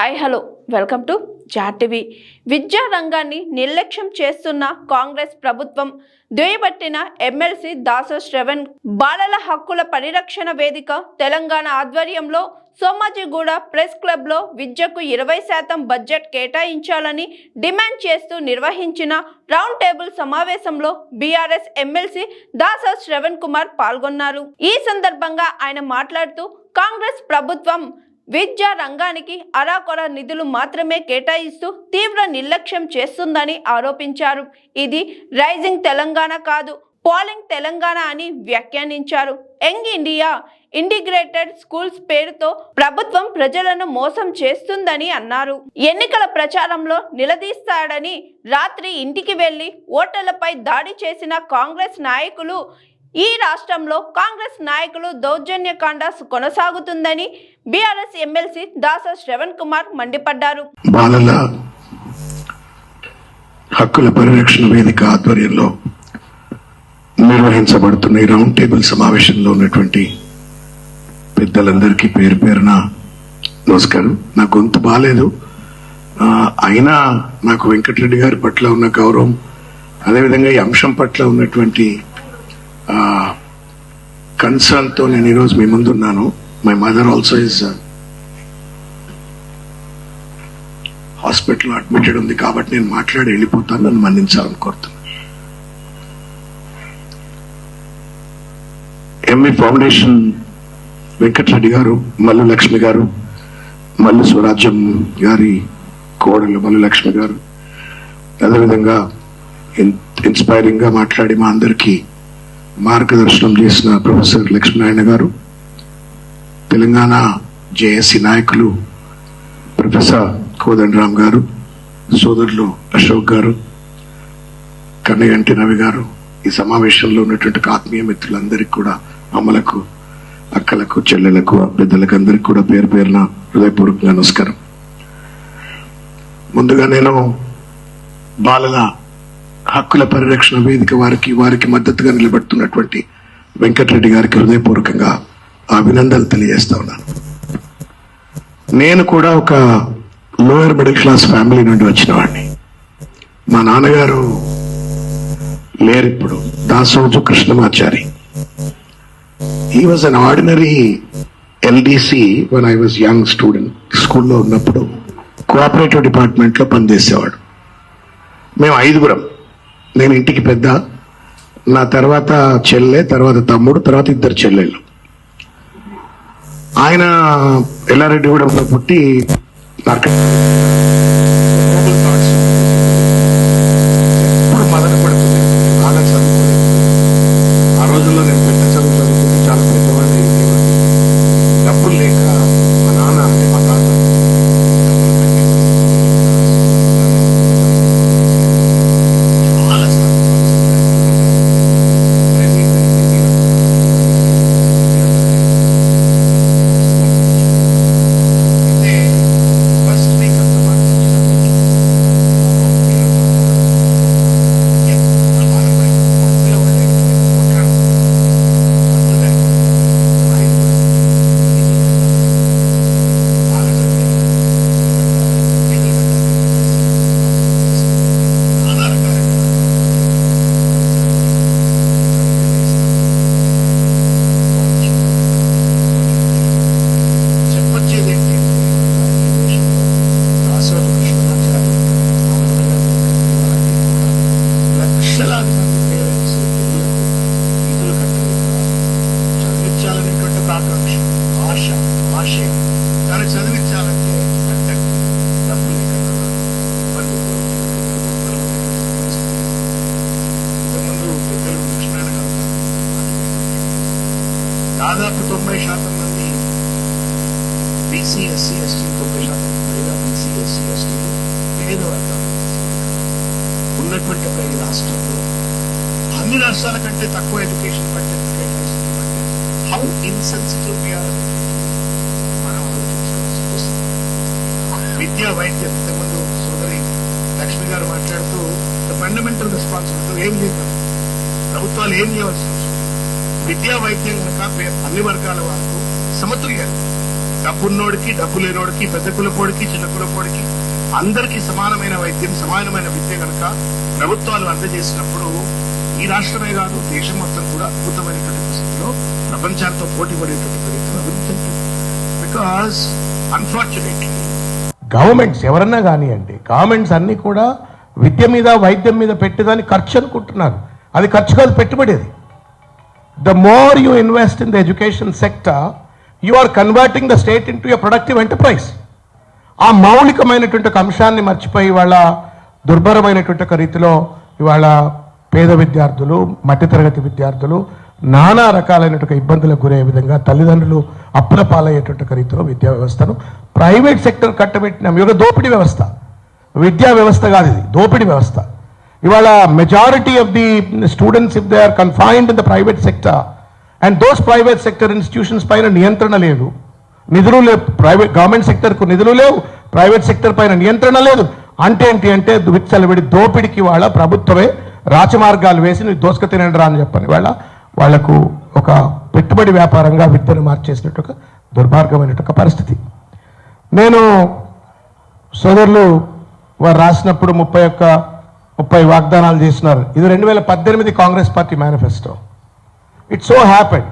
Hi hello. Welcome to జాటివి విద్యా రంగాన్ని నిర్లక్ష్యం చేస్తున్న కాంగ్రెస్ ప్రభుత్వం దుయబట్టిన ఎమ్మెల్సీ దాస శ్రవణ్ బాలల హక్కుల పరిరక్షణ వేదిక తెలంగాణ ఆధ్వర్యంలో సోమాజిగూడ ప్రెస్ క్లబ్లో విద్యకు ఇరవై శాతం బడ్జెట్ కేటాయించాలని డిమాండ్ చేస్తూ నిర్వహించిన రౌండ్ టేబుల్ సమావేశంలో బీఆర్ఎస్ ఎమ్మెల్సీ దాస శ్రవణ్ కుమార్ పాల్గొన్నారు. ఈ సందర్భంగా ఆయన మాట్లాడుతూ కాంగ్రెస్ ప్రభుత్వం విద్యా రంగానికి అరాకొర నిధులు మాత్రమే కేటాయిస్తూ తీవ్ర నిర్లక్ష్యం చేస్తుందని ఆరోపించారు. ఇది రైజింగ్ తెలంగాణ కాదు పోలింగ్ తెలంగాణ అని వ్యాఖ్యానించారు. యంగ్ ఇండియా ఇంటిగ్రేటెడ్ స్కూల్స్ పేరుతో ప్రభుత్వం ప్రజలను మోసం చేస్తుందని అన్నారు. ఎన్నికల ప్రచారంలో నిలదీస్తాడని రాత్రి ఇంటికి వెళ్ళి ఓటర్లపై దాడి చేసిన కాంగ్రెస్ నాయకులు ఈ రాష్ట్రంలో కాంగ్రెస్ నాయకులు దౌర్జన్యకాండ కొనసాగుతుందని బీఆర్ఎస్ ఎమ్మెల్సీ దాస శ్రవణ్ కుమార్ మండిపడ్డారు. బాలల హక్కుల పరిరక్షణ వేదిక ఆధ్వర్యంలో నిర్వహించబడుతున్న ఈ రౌండ్ టేబుల్ సమావేశంలో ఉన్నటువంటి పెద్దలందరికీ పేరు పేరున నమస్కారం. నా గొంతు బాగాలేదు అయినా నాకు వెంకటరెడ్డి గారి పట్ల ఉన్న గౌరవం అదేవిధంగా ఈ అంశం పట్ల ఉన్నటువంటి కన్సర్న్తో నేను ఈరోజు మీ ముందున్నాను. My mother also is hospital admitted ఉంది కాబట్టి నేను మాట్లాడి వెళ్ళిపోతాను నన్ను మన్నించాలని కోరుతున్నాను. ఎంఈ ఫౌండేషన్ వెంకటరెడ్డి గారు మల్లు లక్ష్మి గారు మల్లు స్వరాజ్యం గారి కోడలు మల్లు లక్ష్మి గారు అదేవిధంగా ఇన్- ఇన్స్పైరింగ్గా మాట్లాడి మా అందరికీ మార్గదర్శనం చేసిన ప్రొఫెసర్ లక్ష్మీనారాయణ గారు తెలంగాణ జేఏసీ నాయకులు ప్రొఫెసర్ కోదండరామ్ గారు సోదరులు అశోక్ గారు కన్నగంటి రవి గారు ఈ సమావేశంలో ఉన్నటువంటి ఆత్మీయ మిత్రులందరికీ కూడా అమ్మలకు అక్కలకు చెల్లెలకు పెద్దలకు అందరికి కూడా పేరు పేరున హృదయపూర్వకంగా నమస్కారం. ముందుగా నేను బాలల హక్కుల పరిరక్షణ వేదిక వారికి వారికి మద్దతుగా నిలబడుతున్నటువంటి వెంకటరెడ్డి గారికి హృదయపూర్వకంగా అభినందనలు తెలియజేస్తా ఉన్నాను నేను కూడా ఒక లోయర్ మిడిల్ క్లాస్ ఫ్యామిలీ నుండి వచ్చిన వాడిని మా నాన్నగారు లేరు ఇప్పుడు Dasoju Krishnamachari. He was an ordinary LDC one I was young student స్కూల్లో ఉన్నప్పుడు కోఆపరేటివ్ డిపార్ట్మెంట్లో పనిచేసేవాడు. మేము ఐదుగురం. నేను ఇంటికి పెద్ద నా తర్వాత చెల్లె తర్వాత తమ్ముడు తర్వాత ఇద్దరు చెల్లెళ్ళు. ఆయన ఎల్లారెడ్డి కూడా పుట్టి నాకు ఎప్పుడు మదన పడుతుంది బాగా చదువుకోలేదు ఆ రోజుల్లో నేను పెద్ద చదువు చదువుకుంటే చాలా పెద్దవాడిని అయ్యేవాడిని. డబ్బులు లేక మా నాన్న అంటే మా తాత చాలా అయితే ఫస్ట్ వీక్ అంత చెప్పొచ్చేది ఏంటి దాసోజు కృష్ణమాచారి లక్షలాది మంది పేరెంట్స్ పిల్లలకు నిధులు కట్టలేక చదివించాలనేటువంటి ఒక ఆకాంక్ష ఆశ ఆశయం దాన్ని చదివించాలంటే అంటే డబ్బు లేక ఇబ్బంది ఇంతకుముందు పెద్దలు కృష్ణాయన గారు దాదాపు తొంభై శాతం మంది బీసీ ఎస్సీ ఎస్టీ తొంభై లేదా బీసీ ఎస్సీ ఎస్టీ పేదవర్గం ఉన్నటువంటి ఒక ఈ రాష్ట్రంలో అన్ని రాష్ట్రాల కంటే తక్కువ ఎడ్యుకేషన్ బడ్జెట్ కేటాయిస్తుందంటే హౌ ఇన్సెన్సిటివ్ మనం ఆలోచించుకోవాల్సి వస్తుంది విద్యా వైద్యం ఇంతకుముందు సోదరి లక్ష్మి గారు మాట్లాడుతూ ద ఫండమెంటల్ రెస్పాన్సిబిలిటీ ఏం చేయాలి ప్రభుత్వాలు ఏం చేయవలసి విద్యా వైద్యం కనుక అన్ని వర్గాల వారు సమతుల్యాలు డబ్బున్నోడికి డబ్బు లేనోడికి పెద్ద కులపోడికి చిన్న కులపోడికి అందరికీ సమానమైన వైద్యం సమానమైన విద్య కనుక ప్రభుత్వాలు అందజేసినప్పుడు ఈ రాష్ట్రమే కాదు దేశం మొత్తం కూడా అద్భుతమైనటువంటి పరిస్థితిలో ప్రపంచాలతో పోటీ పడేటువంటి పరిస్థితులు అభివృద్ధి బికాస్ అన్ఫార్చునేట్లీ గవర్నమెంట్స్ ఎవరన్నా కానివ్వండి గవర్నమెంట్స్ అన్ని కూడా విద్య మీద వైద్యం మీద పెట్టేదాన్ని ఖర్చు అనుకుంటున్నారు. అది ఖర్చు కాదు పెట్టుబడి అది. The more you invest in the education sector you are converting the state into a productive enterprise ఆ మౌలికమైనటువంటి ఒక అంశాన్ని మర్చిపోయి ఇవాళ దుర్భరమైనటువంటి ఒక రీతిలో ఇవాళ పేద విద్యార్థులు మధ్యతరగతి విద్యార్థులు నానా రకాలైనటువంటి ఇబ్బందులకు గురయ్యే విధంగా తల్లిదండ్రులు అప్పుల పాలయ్యేటువంటి ఒక రీతిలో విద్యా వ్యవస్థను ప్రైవేట్ సెక్టర్ కట్టబెట్టిన ఒక దోపిడీ వ్యవస్థ. విద్యా వ్యవస్థ కాదు ఇది దోపిడీ వ్యవస్థ. ఇవాళ majority of the students if they are confined in the private sector and those private sector institutions పైన నియంత్రణ లేదు. నిధులు లేవు. ప్రైవేట్ గవర్నమెంట్ సెక్టర్కు నిధులు లేవు. ప్రైవేట్ సెక్టర్ పైన నియంత్రణ లేదు. అంటే ఏంటి అంటే విచ్చలవిడి దోపిడికి వాళ్ళ ప్రభుత్వమే రాచమార్గాలు వేసి నువ్వు దోసుక తినండి అని చెప్పని వాళ్ళ వాళ్ళకు ఒక పెట్టుబడి వ్యాపారంగా విద్యను మార్చేసినట్టు ఒక దుర్మార్గమైనట్టు ఒక పరిస్థితి. నేను సోదరులు వారు రాసినప్పుడు ముప్పై ఒక్క ముప్పై వాగ్దానాలు చేసినారు. ఇది రెండు వేల పద్దెనిమిది Congress party manifesto. It so happen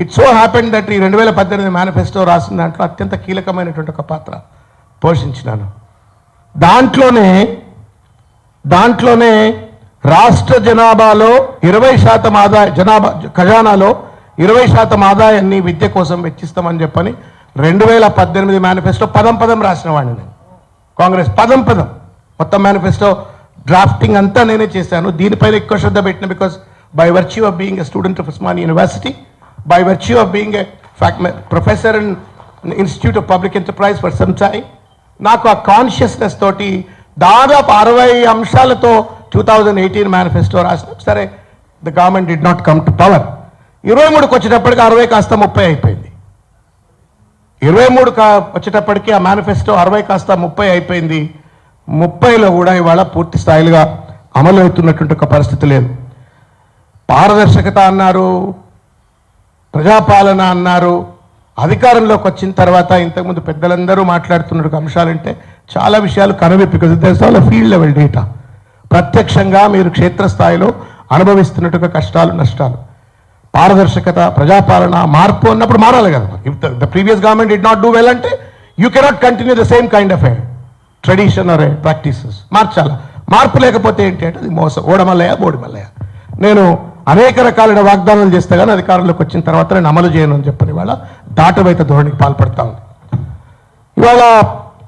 it so happen that ఈ రెండు వేల పద్దెనిమిది మేనిఫెస్టో రాసిన దాంట్లో అత్యంత కీలకమైనటువంటి ఒక పాత్ర పోషించినాను. దాంట్లోనే దాంట్లోనే రాష్ట్ర జనాభాలో ఇరవై శాతం ఆదాయ జనాభా ఖజానాలో ఇరవై శాతం ఆదాయాన్ని విద్య కోసం వెచ్చిస్తామని చెప్పని రెండు వేల పద్దెనిమిది మేనిఫెస్టో పదం పదం రాసిన వాడిని నేను. కాంగ్రెస్ పదం పదం. మొత్తం మేనిఫెస్టో డ్రాఫ్టింగ్ అంతా నేనే చేశాను. దీనిపైన ఎక్కువ శ్రద్ధ పెట్టిన because by of of a student student of University, university by of being being fact, professor professor in Institute of Public Enterprise for some time, నాకు ఆ కాన్షియస్నెస్ తోటి దాదాపు అరవై అంశాలతో టూ థౌజండ్ ఎయిటీన్ మేనిఫెస్టో రాసిన. సరే the government did not come to power ఇరవై మూడుకి వచ్చేటప్పటికి అరవై కాస్త ముప్పై అయిపోయింది. ఇరవై మూడు కా వచ్చేటప్పటికి ఆ మేనిఫెస్టో అరవై కాస్త ముప్పై అయిపోయింది. ముప్పైలో కూడా ఇవాళ పూర్తి స్థాయిలుగా అమలు అవుతున్నటువంటి ఒక పరిస్థితి లేదు. పారదర్శకత అన్నారు ప్రజాపాలన అన్నారు. అధికారంలోకి వచ్చిన తర్వాత ఇంతకుముందు పెద్దలందరూ మాట్లాడుతున్న అంశాలంటే చాలా విషయాలు కనవిప్పి because all field level data ప్రత్యక్షంగా మీరు క్షేత్రస్థాయిలో అనుభవిస్తున్నట్టుగా కష్టాలు నష్టాలు. పారదర్శకత ప్రజాపాలన మార్పు అన్నప్పుడు మారాలి కదా if the previous government it not do well అంటే you cannot continue the same kind of a tradition or a practices మార్చాలా? మార్పు లేకపోతే ఏంటి అంటే అది మోసం ఓడమల్లయ్య బోడిమల్లయ్య. నేను అనేక రకాలైన వాగ్దానాలు చేస్తే కానీ అధికారంలోకి వచ్చిన తర్వాత నేను అమలు చేయను అని చెప్పని ఇవాళ దాటవైత ధోరణికి పాల్పడతా ఉంది. ఇవాళ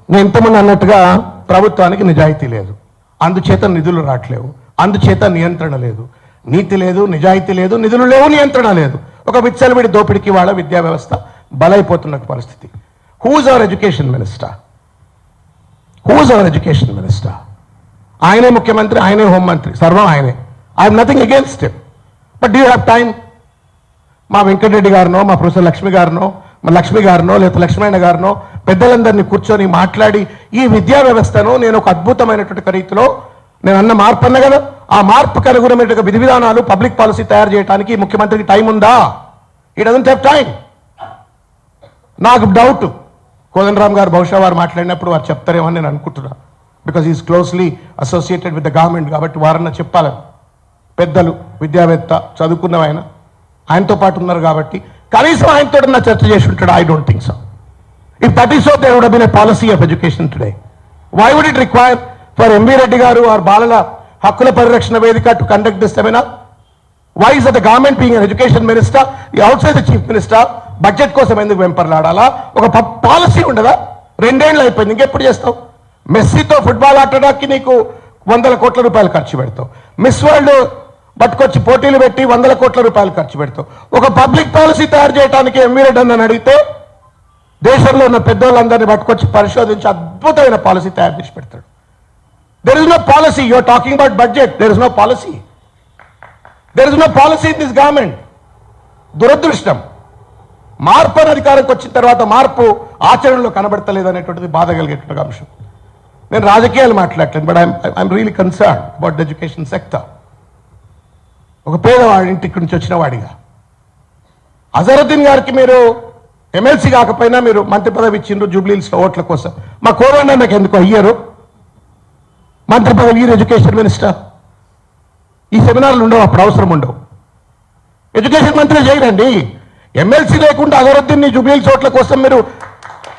నేను ఇంతమంది అన్నట్టుగా ప్రభుత్వానికి నిజాయితీ లేదు. అందుచేత నిధులు రావట్లేవు. అందుచేత నియంత్రణ లేదు. నీతి లేదు నిజాయితీ లేదు నిధులు లేవు నియంత్రణ లేదు. ఒక విచ్చలవిడి దోపిడికి వాళ్ళ విద్యా వ్యవస్థ బలైపోతున్న పరిస్థితి. Who's our education minister who's our education minister ఆయనే ముఖ్యమంత్రి ఆయనే హోంమంత్రి. సర్వం ఆయనే. I'm nothing against him but do have time మా వెంకటరెడ్డి గారినో మా ప్రొఫెసర్ లక్ష్మి గారినో మా లక్ష్మి గారినో లేకపోతే లక్ష్మణ గారినో పెద్దలందరినీ కూర్చొని మాట్లాడి ఈ విద్యా వ్యవస్థను నేను ఒక అద్భుతమైనటువంటి రీతిలో నేను అన్న మార్పు అన్న కదా? ఆ మార్పుకు అనుగుణమైన విధి విధానాలు పబ్లిక్ పాలసీ తయారు చేయడానికి ముఖ్యమంత్రికి టైం ఉందా? ఈ డజంట్ హ్యావ్ టైం నాకు డౌట్ కోదండరామ్ గారు బహుశా వారు మాట్లాడినప్పుడు వారు చెప్తారేమో అని నేను అనుకుంటున్నా. Because is closely associated with the government కాబట్టి వారన్నా చెప్పాలని. పెద్దలు విద్యావేత్త చదువుకున్న ఆయన ఆయనతో పాటు ఉన్నారు కాబట్టి కనీసం ఆయనతో నా చర్చ చేసి ఉంటాడు. I don't think so if that is so they would been a policy of education today why would it require for MV Reddy garu or బాలల హక్కుల పరిరక్షణ వేదిక to conduct this seminar why is the government being education minister he outside the chief minister budget కోసం ఎందుకు వెంపర్లాడాలా? ఒక policy ఉండదా? రెండేళ్ళు అయిపోయింది. ఇంకెప్పుడు చేస్తావు? మెస్సీతో ఫుట్బాల్ ఆడడానికి నీకు వందల కోట్ల రూపాయలు ఖర్చు పెడతావు. మిస్ వరల్డ్ పట్టుకొచ్చి పోటీలు పెట్టి వందల కోట్ల రూపాయలు ఖర్చు పెడతాం. ఒక పబ్లిక్ పాలసీ తయారు చేయడానికి ఎంవీ రెడ్డి అని అడిగితే దేశంలో ఉన్న పెద్దోళ్ళందరినీ పట్టుకొచ్చి పరిశోధించి అద్భుతమైన పాలసీ తయారు చేసి పెడతాడు. There is no policy you're talking about budget there is no policy there is no policy in this government దురదృష్టం. మార్పు అని అధికారంకి వచ్చిన తర్వాత మార్పు ఆచరణలో కనబడతలేదు అనేటువంటిది బాధ కలిగేటువంటి అంశం. నేను రాజకీయాలు మాట్లాడలేను but I'm really concern about education sector ఒక పేదవాడి ఇంటికి నుంచి వచ్చిన వాడిగా. అజరుద్దీన్ గారికి మీరు ఎమ్మెల్సీ కాకపోయినా మీరు మంత్రి పదవి ఇచ్చిండ్రు జూబ్లీహిల్స్లో ఓట్ల కోసం. మా కోదండ నాకు ఎందుకు అయ్యారు? మంత్రి పదవి ఈయన ఎడ్యుకేషన్ మినిస్టర్. ఈ సెమినార్లు ఉండవు అప్పుడు అవసరం ఉండవు. ఎడ్యుకేషన్ మంత్రి చేయరండి. ఎమ్మెల్సీ లేకుండా అగరుద్దీన్ని జుబిలీ చోట్ల కోసం మీరు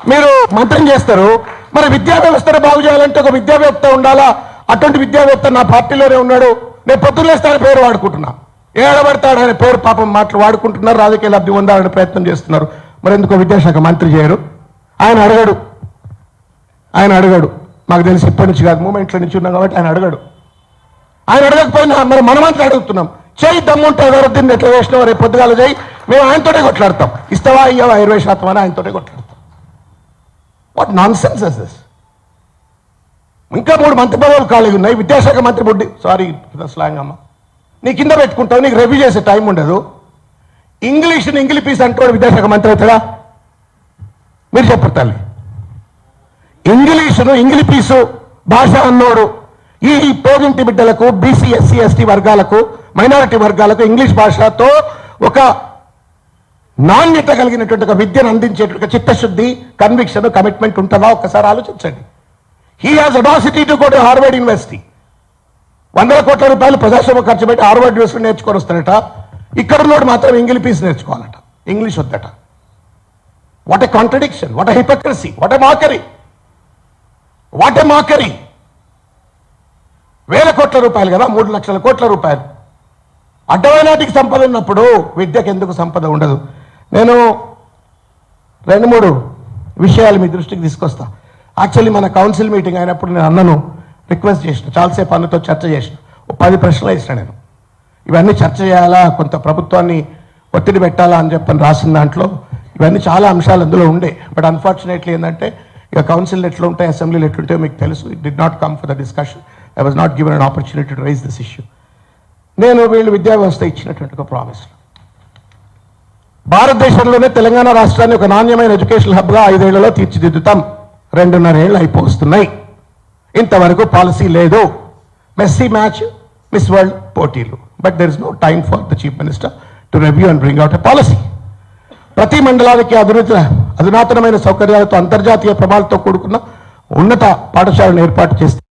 మీరు మంత్రం చేస్తారు. మరి విద్యా వ్యవస్థను బాగు చేయాలంటే ఒక విద్యావేత్త ఉండాలా? అటువంటి విద్యావేత్త నా పార్టీలోనే ఉన్నాడు. నేను పొద్దులేస్తాను పేరు వాడుకుంటున్నా. ఏడబడతాడు అనే పేరు పాపం మాటలు వాడుకుంటున్నారు రాజకీయ లబ్ధి పొందాలని ప్రయత్నం చేస్తున్నారు. మరి ఎందుకో విద్యాశాఖ మంత్రి చేయరు. ఆయన అడగడు. ఆయన అడగడు. మాకు తెలిసి ఇప్పటి నుంచి కాదు మూమెంట్లో నుంచి ఉన్నాం కాబట్టి ఆయన అడగడు. ఆయన అడగకపోయినా మరి మనమంతా అడుగుతున్నాం. చేయి దమ్ముంటే దీన్ని ఎట్లా వేసినావు రేపు పొద్దుగాల చేయి. మేము ఆయనతోటే కొట్లాడతాం. ఇస్తావా అయ్యావా ఇరవై శాతం అని ఆయనతోనే కొట్లాడతాం. వాట్ నాన్ సెన్స్ దిస్ ఇంకా మూడు మంత్రి పదవులు ఖాళీగా ఉన్నాయి. విద్యాశాఖ మంత్రి బుడ్డి. సారీ స్లాంగ్ అమ్మ. నీ కింద పెట్టుకుంటావు. నీకు రివ్యూ చేసే టైం ఉండదు. ఇంగ్లీష్ని ఇంగ్లీష్ పీస్ అంటాడు విద్యాశాఖ మంత్రి అవుతాడా? మీరు చెప్పరు తల్లి. ఇంగ్లీషును ఇంగ్లీష్ పీసు భాష అన్నోడు. ఈ ఈ పేరింటి బిడ్డలకు బీసీ ఎస్సీ ఎస్టీ వర్గాలకు మైనారిటీ వర్గాలకు ఇంగ్లీష్ భాషతో ఒక నాణ్యత కలిగినటువంటి ఒక విద్యను అందించేటువంటి చిత్తశుద్ధి కన్విక్షన్ కమిట్మెంట్ ఉంటుందా? ఒక్కసారి ఆలోచించండి. He has audacity to go to Harvard University వందల కోట్ల రూపాయలు ప్రజాస్వామ్య ఖర్చు పెట్టి హార్వర్డ్ యూనివర్సిటీ నేర్చుకొని వస్తాడట ఇక్కడ ఉన్నోడు మాత్రం ఇంగ్లీష్ పీస్ నేర్చుకోవాలట. English వద్దట. What a contradiction what a hypocrisy what a mockery what a mockery వేల కోట్ల రూపాయలు కదా మూడు లక్షల కోట్ల రూపాయలు. అడ్డమైనాటికి సంపద ఉన్నప్పుడు విద్యకు ఎందుకు సంపద ఉండదు? నేను రెండు మూడు విషయాలు మీ దృష్టికి తీసుకొస్తా. యాక్చువల్లీ మన కౌన్సిల్ మీటింగ్ అయినప్పుడు నేను అన్నను రిక్వెస్ట్ చేసిన. చాలాసేపు అన్నతో చర్చ చేసిన. ఓ పది ప్రశ్నలు వేసిన నేను. ఇవన్నీ చర్చ చేయాలా? కొంత ప్రభుత్వాన్ని ఒత్తిడి పెట్టాలా అని చెప్పని రాసిన దాంట్లో ఇవన్నీ చాలా అంశాలు అందులో ఉండే. బట్ అన్ఫార్చునేట్లీ ఏంటంటే ఇక కౌన్సిల్ ఎట్లా ఉంటాయి అసెంబ్లీలు ఎట్లుంటాయో మీకు తెలుసు. It did not come for the discussion I was not given an opportunity to raise this issue నేను వీళ్ళు విద్యా వ్యవస్థ ఇచ్చినటువంటి ఒక ప్రామిస్ భారతదేశంలోనే తెలంగాణ రాష్ట్రాన్ని ఒక నాణ్యమైన ఎడ్యుకేషన్ హబ్గా ఐదేళ్ళలో తీర్చిదిద్దుతాం. రెండున్నర ఏళ్ళు అయిపోతున్నాయి ఇంతవరకు పాలసీ లేదు. మెస్సీ మ్యాచ్ మిస్ వరల్డ్ పోటీలు. But there is no time for the chief minister to review and bring out a policy ప్రతి మండలానికి అధునిత అధునాతనమైన సౌకర్యాలతో అంతర్జాతీయ ప్రభావాలతో కూడుకున్న ఉన్నత పాఠశాలను ఏర్పాటు చేస్తారు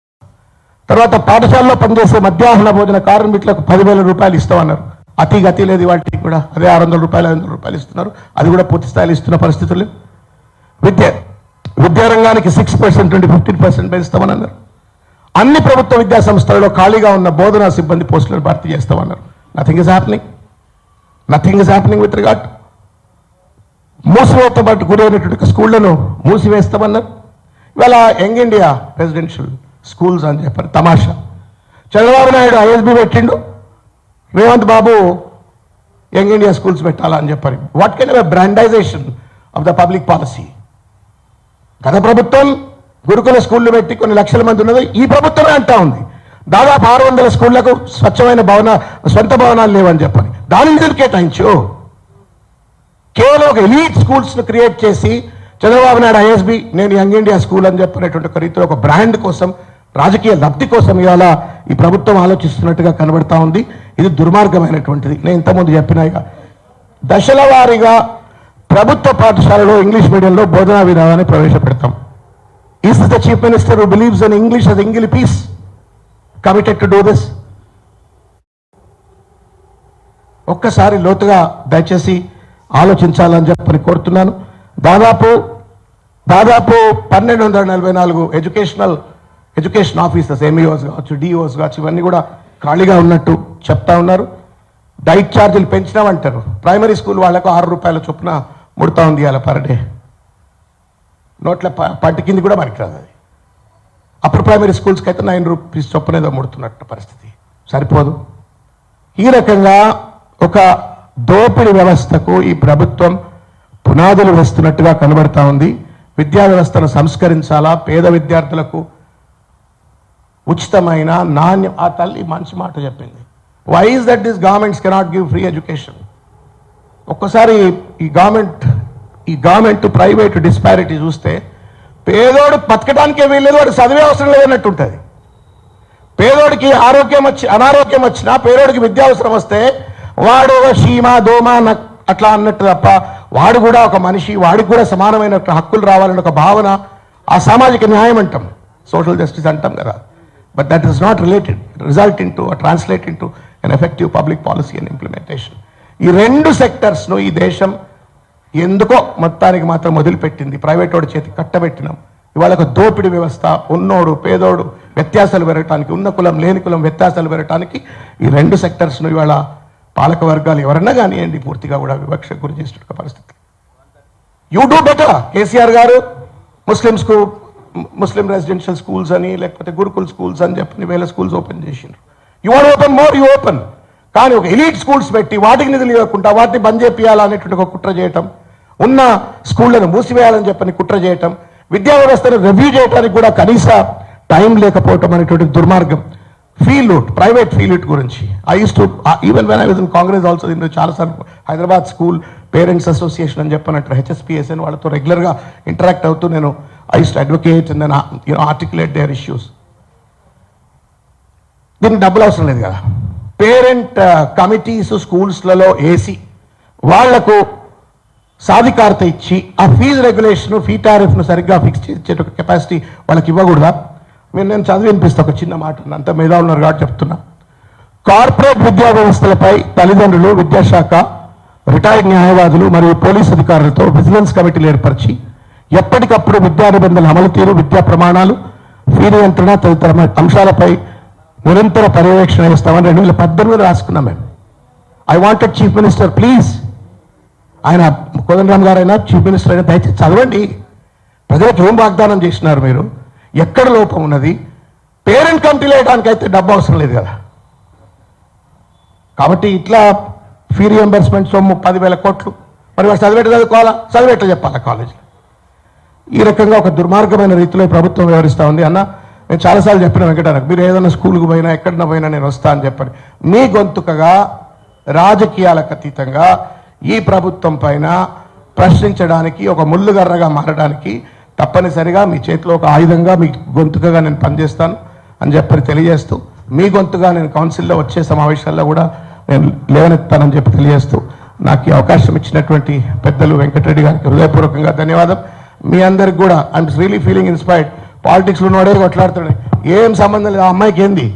తర్వాత పాఠశాలలో పనిచేసే మధ్యాహ్న భోజన కార్మికులకు పదివేల రూపాయలు ఇస్తామన్నారు. అతి గతి లేదు వాటికి కూడా. అదే ఆరు వందల రూపాయలు ఐదు వందల రూపాయలు ఇస్తున్నారు. అది కూడా పూర్తి స్థాయిలో ఇస్తున్న పరిస్థితులు. విద్య విద్యారంగానికి సిక్స్ పర్సెంట్ నుండి ఫిఫ్టీన్ పర్సెంట్ పెంచుతామని అన్నారు అన్ని ప్రభుత్వ విద్యా సంస్థలలో ఖాళీగా ఉన్న బోధనా సిబ్బంది పోస్టులను భర్తీ చేస్తామన్నారు. Nothing is happening nothing is happening with regard మూసివేత బట్టి గురైనటువంటి స్కూళ్ళను మూసివేస్తామన్నారు. ఇవాళ యంగ్ ఇండియా రెసిడెన్షియల్ స్కూల్స్ అని చెప్పారు. తమాషా. చంద్రబాబు నాయుడు ఐఎస్బి పెట్టిండు. Revanth Babu Young India schools పెట్టాలని చెప్పారు. What can brandization of the public policy గత ప్రభుత్వం గురుకుల స్కూళ్ళు పెట్టి కొన్ని లక్షల మంది ఉన్నది. ఈ ప్రభుత్వమే అంటా ఉంది. దాదాపు ఆరు వందల స్కూళ్ళకు స్వచ్ఛమైన భవన సొంత భవనాలు లేవని చెప్పని. దాని నిధులు కేటాయించు? కేవలం ఒక ఎలీట్ స్కూల్స్ను క్రియేట్ చేసి చంద్రబాబు నాయుడు ఐఎస్బి నేను యంగ్ ఇండియా స్కూల్ అని చెప్పినటువంటి ఒక రీతిలో ఒక బ్రాండ్ కోసం రాజకీయ లబ్ధి కోసం ఇవాళ ఈ ప్రభుత్వం ఆలోచిస్తున్నట్టుగా కనబడతా ఉంది. ఇది దుర్మార్గమైనటువంటిది. నేను ఇంతకుముందు చెప్పిన దశల వారీగా ప్రభుత్వ పాఠశాలలో ఇంగ్లీష్ మీడియంలో బోధనా విధానాన్ని ప్రవేశపెడతాం. Is the chief minister who believes in English as English piece committed to do this ఒక్కసారి లోతుగా దయచేసి ఆలోచించాలని చెప్పని కోరుతున్నాను. దాదాపు దాదాపు పన్నెండు వందల నలభై నాలుగు ఎడ్యుకేషనల్ ఎడ్యుకేషన్ ఆఫీసర్స్ ఎంఈఓస్ కావచ్చు డిఓస్ కావచ్చు ఇవన్నీ కూడా ఖాళీగా ఉన్నట్టు చెప్తా ఉన్నారు. డైట్ ఛార్జీలు పెంచినామంటారు. ప్రైమరీ స్కూల్ వాళ్ళకు ఆరు రూపాయల చొప్పున ముడతా ఉంది అలా పర్ డే నోట్ల ప- పంట కింది కూడా మనకి రాదు అది. అప్పుడు ప్రైమరీ స్కూల్స్కి అయితే నైన్ రూపీస్ చొప్పునేదో ముడుతున్నట్టు పరిస్థితి. సరిపోదు. ఈ రకంగా ఒక దోపిడి వ్యవస్థకు ఈ ప్రభుత్వం పునాదులు వేస్తున్నట్టుగా కనబడతా ఉంది. విద్యా వ్యవస్థను సంస్కరించాలా? పేద విద్యార్థులకు ఉచితమైన నాణ్యం ఆ తల్లి మంచి మాట చెప్పింది. Why that this governments cannot give free education ఒక్కసారి ఈ గవర్నమెంట్ ఈ గవర్నమెంట్ ప్రైవేట్ డిస్పారిటీ చూస్తే పేదోడు బతకడానికే వీల్లేదు వాడు చదివే అవసరం లేదన్నట్టు ఉంటుంది. పేదోడికి ఆరోగ్యం వచ్చి అనారోగ్యం వచ్చినా పేదోడికి విద్య అవసరం వస్తే వాడు ఒక చీమ దోమ అట్లా అన్నట్టు తప్ప వాడు కూడా ఒక మనిషి వాడికి కూడా సమానమైన హక్కులు రావాలని ఒక భావన ఆ సామాజిక న్యాయం అంటాం. సోషల్ జస్టిస్ అంటాం కదా. But that is not related result in to translate into an effective public policy and implementation ఈ రెండు సెక్టర్స్ను ఈ దేశం ఎందుకో మొత్తానికి మాత్రం వదిలిపెట్టింది. ప్రైవేట్ వాడి చేతి కట్టబెట్టినాం. ఇవాళ ఒక దోపిడీ వ్యవస్థ ఉన్నోడు పేదోడు వ్యత్యాసాలు పెరగటానికి ఉన్న కులం లేని కులం వ్యత్యాసాలు పెరగటానికి ఈ రెండు సెక్టర్స్ను ఇవాళ పాలక వర్గాలు ఎవరన్నా కానివ్వండి పూర్తిగా కూడా వివక్ష గురి చేసిన పరిస్థితి. యూ డూ బెటర్ కేసీఆర్ గారు. ముస్లిమ్స్కు ముస్లిం రెసిడెన్షియల్ స్కూల్స్ అని లేకపోతే గురుకుల్ స్కూల్స్ అని చెప్పని వేల స్కూల్స్ ఓపెన్ చేసిండ్రు. You are open more you open కానీ ఒక ఎలీట్ స్కూల్స్ పెట్టి వాటికి నిధులు ఇవ్వకుండా వాటిని బంద్ చేపియాలనేటువంటి ఒక కుట్ర చేయటం ఉన్న స్కూళ్ళను మూసివేయాలని చెప్పని కుట్ర చేయటం విద్యా వ్యవస్థను రివ్యూ చేయడానికి కూడా కనీస టైం లేకపోవటం అనేటువంటి దుర్మార్గం. ఫీల్డ్ ప్రైవేట్ ఫీల్డ్ గురించి. I use to even when I was in Congress also దీంట్లో చాలాసార్లు హైదరాబాద్ స్కూల్ పేరెంట్స్ అసోసియేషన్ అని చెప్పినట్టు హెచ్ఎస్పిఎస్ఎన్ వాళ్ళతో రెగ్యులర్గా ఇంటరాక్ట్ అవుతూ నేను I use to advocate and articulate their issues దీనికి డబ్బులు అవసరం లేదు కదా? పేరెంట్ కమిటీస్ స్కూల్స్లలో వేసి వాళ్ళకు సాధికారత ఇచ్చి ఆ ఫీజు రెగ్యులేషన్ ఫీ టారిఫ్ను సరిగ్గా ఫిక్స్ చేసే కెపాసిటీ వాళ్ళకి ఇవ్వకూడదా? మీరు నేను చదివి వినిపిస్తా ఒక చిన్న మాట అంత మేధావులు ఉన్నారు కాబట్టి చెప్తున్నా. కార్పొరేట్ విద్యా వ్యవస్థలపై తల్లిదండ్రులు విద్యాశాఖ రిటైర్డ్ న్యాయవాదులు మరియు పోలీస్ అధికారులతో విజిలెన్స్ కమిటీలు ఏర్పరిచి ఎప్పటికప్పుడు విద్యా నిబంధనల అమలు తీరు విద్యా ప్రమాణాలు ఫీ నియంత్రణ తదితర అంశాలపై నిరంతర పర్యవేక్షణ ఇస్తామని రెండు వేల పద్దెనిమిది రాసుకున్నాం మేము. I wanted chief minister please ఆయన కోదండరామ్ గారైనా చీఫ్ మినిస్టర్ అయినా దయచేసి చదవండి. ప్రజలకు ఏం వాగ్దానం చేసినారు మీరు? ఎక్కడ లోపం ఉన్నది? పేరెంట్ కమిటీలు వేయడానికి అయితే డబ్బు అవసరం లేదు కదా. కాబట్టి ఇట్లా ఫీ రియంబర్స్మెంట్ సొమ్ము పదివేల కోట్లు. మరి వాళ్ళు చదివేట చదువుకోవాలా? చదివేట చెప్పాలా కాలేజీలో ఈ రకంగా ఒక దుర్మార్గమైన రీతిలో ప్రభుత్వం వ్యవహరిస్తూ ఉంది. అన్న నేను చాలాసార్లు చెప్పిన వెంకటారకు మీరు ఏదైనా స్కూల్కి పోయినా ఎక్కడన్నా పోయినా నేను వస్తా అని చెప్పండి. మీ గొంతుకగా రాజకీయాలకు అతీతంగా ఈ ప్రభుత్వం పైన ప్రశ్నించడానికి ఒక ముళ్ళుగర్రగా మారడానికి తప్పనిసరిగా మీ చేతిలో ఒక ఆయుధంగా మీ గొంతుకగా నేను పనిచేస్తాను అని చెప్పని తెలియజేస్తూ మీ గొంతుగా నేను కౌన్సిల్లో వచ్చే సమావేశాల్లో కూడా నేను లేవనెత్తానని చెప్పి తెలియజేస్తూ నాకు ఈ అవకాశం ఇచ్చినటువంటి పెద్దలు వెంకటరెడ్డి గారికి హృదయపూర్వకంగా ధన్యవాదం. మీ అందరికి కూడా ఐఎమ్ రియలీ ఫీలింగ్ ఇన్స్పైర్డ్ పాలిటిక్స్లో ఉన్నవాడే కొట్లాడుతున్నాడు ఏం సంబంధం లేదు. ఆ అమ్మాయికి ఏంది?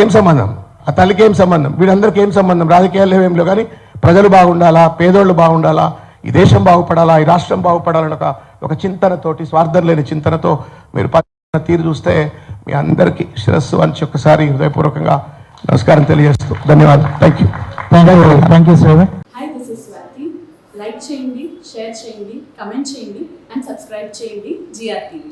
ఏం సంబంధం? ఆ తల్లికి ఏం సంబంధం? వీడందరికీ ఏం సంబంధం? రాజకీయాలు ఏం లేవు. కానీ ప్రజలు బాగుండాలా? పేదోళ్ళు బాగుండాలా? ఈ దేశం బాగుపడాలా? ఈ రాష్ట్రం బాగుపడాలని ఒక ఒక చింతనతోటి స్వార్థం లేని చింతనతో మీరు తీరు చూస్తే మీ అందరికీ శిరస్సు వంచి ఒక్కసారి హృదయపూర్వకంగా నమస్కారం తెలియజేస్తూ ధన్యవాదాలు. Thank you thank you Shravan hi this is Swathi like చేయండి షేర్ చేయండి కమెంట్ చేయండి అండ్ సబ్స్క్రైబ్ చేయండి జిఆర్ టీవీ